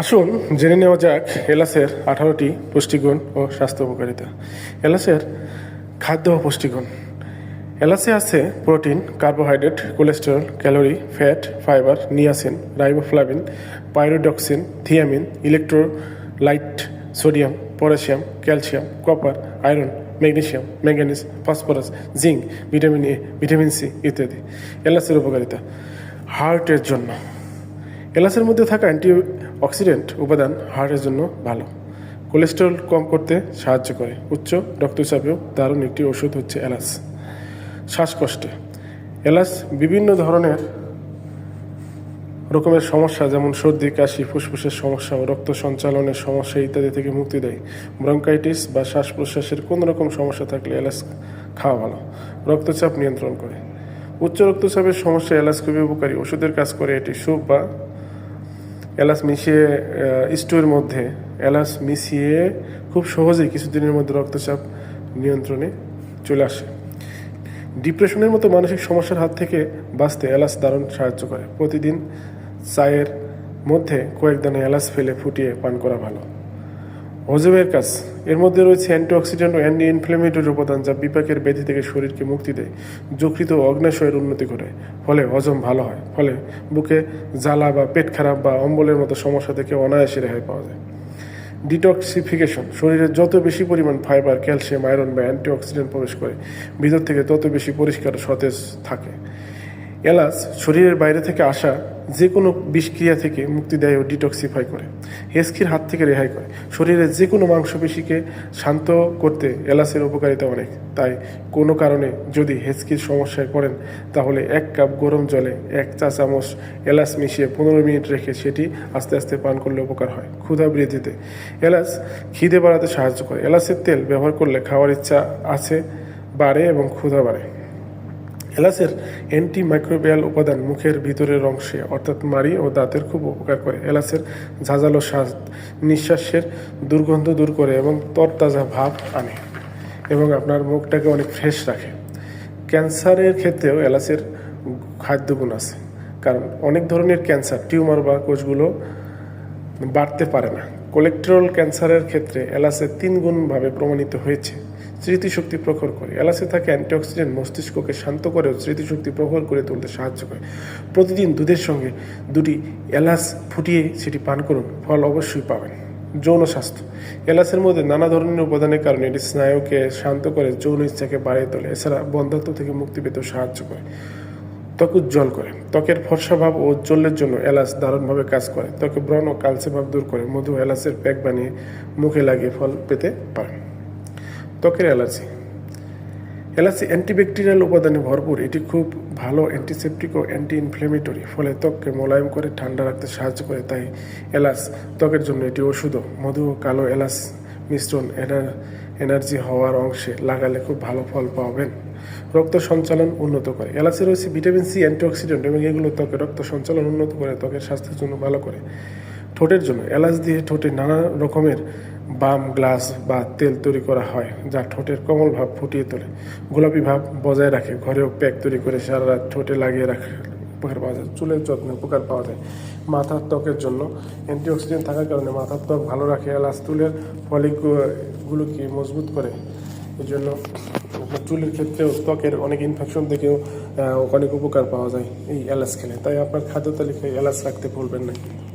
আসুন, জেনে নেওয়া যাক এলাচের আঠারোটি পুষ্টিগুণ ও স্বাস্থ্য উপকারিতা। এলাচের খাদ্য ও পুষ্টিগুণ। এলাচে আছে protein, carbohydrate, cholesterol, calorie, fat, fibre, niacin, riboflavin, pyridoxine, thiamine, electrolyte, sodium, potassium, calcium, copper, iron magnesium manganese phosphorus, zinc, vitamin A, vitamin C ইত্যাদি। এলাচের উপকারিতা। হার্টের জন্য। এলাচের মধ্যে থাকা অ্যান্টি অক্সিডেন্ট উপাদান হার্টের জন্য ভালো। কোলেস্টেরল কম করতে সাহায্য করে। উচ্চ রক্তচাপেও দারুণ একটি ওষুধ হচ্ছে এলাচ। শ্বাসকষ্টে। এলাচ বিভিন্ন ধরনের রকমের সমস্যা, যেমন সর্দি, কাশি, ফুসফুসের সমস্যা ও রক্ত সঞ্চালনের সমস্যা ইত্যাদি থেকে মুক্তি দেয়। ব্রঙ্কাইটিস বা শ্বাস প্রশ্বাসের কোনো রকম সমস্যা থাকলে এলাচ খাওয়া ভালো। রক্তচাপ নিয়ন্ত্রণ করে। উচ্চ রক্তচাপের সমস্যা এলাচ খুবই উপকারী। ওষুধের কাজ করে এটি, স্যুপ বা এলাচ মিশিয়ে স্টুর মধ্যে এলাচ মিশিয়ে খুব সহজেই কিছুদিনের মধ্যে রক্তচাপ নিয়ন্ত্রণে চলে আসে। ডিপ্রেশনের মতো মানসিক সমস্যার হাত থেকে বাঁচতে এলাচ দারুণ সাহায্য করে। প্রতিদিন চায়ের মধ্যে কয়েক দানা এলাচ ফেলে ফুটিয়ে পান করা ভালো। হজমের কাজ। এর মধ্যে রয়েছে অ্যান্টিঅক্সিডেন্ট ও অ্যান্টি ইনফ্লেমেটরি উপাদান যা বিপাকের ব্যাধি থেকে শরীরকে মুক্তি দেয় যকৃত ও অগ্নাশয়ের উন্নতি করে ফলে হজম ভালো হয়। ফলে বুকে জ্বালা বা পেট খারাপ বা অম্বলের মতো সমস্যা থেকে অনায়াসে রেহাই পাওয়া যায়। ডিটক্সিফিকেশন। শরীরে যত বেশি পরিমাণ ফাইবার, ক্যালসিয়াম, আয়রন বা অ্যান্টিঅক্সিডেন্ট প্রবেশ করে, ভিতর থেকে তত বেশি পরিষ্কার সতেজ থাকে। এলাচ শরীরের বাইরে থেকে আসা যে কোনো বিষক্রিয়া থেকে মুক্তি দেয় ও ডিটক্সিফাই করে। হেস্কির হাত থেকে রেহাই করে। শরীরের যে কোনো মাংসপেশিকে শান্ত করতে এলাচের উপকারিতা অনেক। তাই কোনো কারণে যদি হেস্কির সমস্যায় পড়েন, তাহলে এক কাপ গরম জলে এক চা চামচ এলাচ মিশিয়ে পনেরো মিনিট রেখে সেটি আস্তে আস্তে পান করলে উপকার হয়। ক্ষুধা বৃদ্ধিতে। এলাচ খিদে বাড়াতে সাহায্য করে। এলাচের তেল ব্যবহার করলে খাওয়ার ইচ্ছা আছে, বাড়ে এবং ক্ষুধা বাড়ে। এলাচের অ্যান্টি মাইক্রোবিয়াল উপাদান মুখের ভিতরের অংশে, অর্থাৎ মাড়ি ও দাঁতের খুব উপকার করে। এলাচের ঝাঁঝালো স্বাদ নিঃশ্বাসের দুর্গন্ধ দূর করে এবং তরতাজা ভাব আনে এবং আপনার মুখটাকে অনেক ফ্রেশ রাখে। ক্যান্সারের ক্ষেত্রেও এলাচের খাদ্যগুণ আছে, কারণ অনেক ধরনের ক্যান্সার, টিউমার বা কোষগুলো বাড়তে পারে না। কোলেস্টেরল ক্যান্সারের ক্ষেত্রে এলাচের তিন গুণভাবে প্রমাণিত হয়েছে। স্মৃতিশক্তি প্রখর করে। এলাচে থাকে অ্যান্টিঅক্সিডেন্ট মস্তিষ্ককে শান্ত করে ও স্মৃতিশক্তি প্রখর করে তুলতে সাহায্য করে। প্রতিদিন দুধের সঙ্গে দুটি এলাচ ফুটিয়ে সেটি পান করুন, ফল অবশ্যই পাবেন। যৌন স্বাস্থ্য। এলাচের মধ্যে নানা ধরনের উপাদানের কারণে এটি স্নায়ুকে শান্ত করে, যৌন ইচ্ছাকে বাড়িয়ে তোলে, এছাড়া বন্ধাত্ম থেকে মুক্তি পেতেও সাহায্য করে। ত্বক উজ্জ্বল করে। ত্বকের ফর্সা ভাব ও উজ্জ্বলের জন্য এলাচ দারুণভাবে কাজ করে। ত্বকে ব্রণ ও কালসে ভাব দূর করে, মধু এলাচের প্যাক বানিয়ে মুখে লাগিয়ে ফল পেতে পারেন। ত্বকের অ্যালার্জি অ্যালার্জি অ্যান্টিব্যাকটেরিয়াল উপাদানে ভরপুর। এটি খুব ভালো অ্যান্টিসেপটিক ও অ্যান্টি ইনফ্লেমেটরি ফলে ত্বককে মোলায়েম করে ঠান্ডা রাখতে সাহায্য করে, তাই এলাচ ত্বকের জন্য এটি ওষুধও মধু ও কালো এলাচ মিশ্রণ এনার, এনার্জি হওয়ার অংশে লাগালে খুব ভালো ফল পাবেন। রক্ত সঞ্চালন উন্নত করে। এলাচে রয়েছে ভিটামিন সি, অ্যান্টিঅক্সিডেন্ট এবং এগুলো ত্বকের রক্ত সঞ্চালন উন্নত করে, ত্বকের স্বাস্থ্যের জন্য ভালো করে। ঠোঁটের জন্য। এলাচ দিয়ে ঠোঁটে নানা রকমের বাম গ্লাস বা তেল তৈরি করা হয়, যা ঠোঁটের কোমল ভাব ফুটিয়ে তোলে। গোলাপি ভাব বজায় রাখে, ঘরেও প্যাক তৈরি করে সারা রাত ঠোঁটে লাগিয়ে রাখে। উপকার পাওয়া যায়। চুলের যত্নে উপকার পাওয়া যায়। মাথার ত্বকের জন্য অ্যান্টিঅক্সিডেন্ট থাকার কারণে মাথার ত্বক ভালো রাখে, এলাচ তুলের ফলিকগুলোকে মজবুত করে। এই জন্য চুলের ক্ষেত্রেও ত্বকের অনেক ইনফেকশন থেকেও অনেক উপকার পাওয়া যায় এই এলাচ খেলে। তাই আপনার খাদ্য তালিকায় এলাচ রাখতে ভুলবেন না।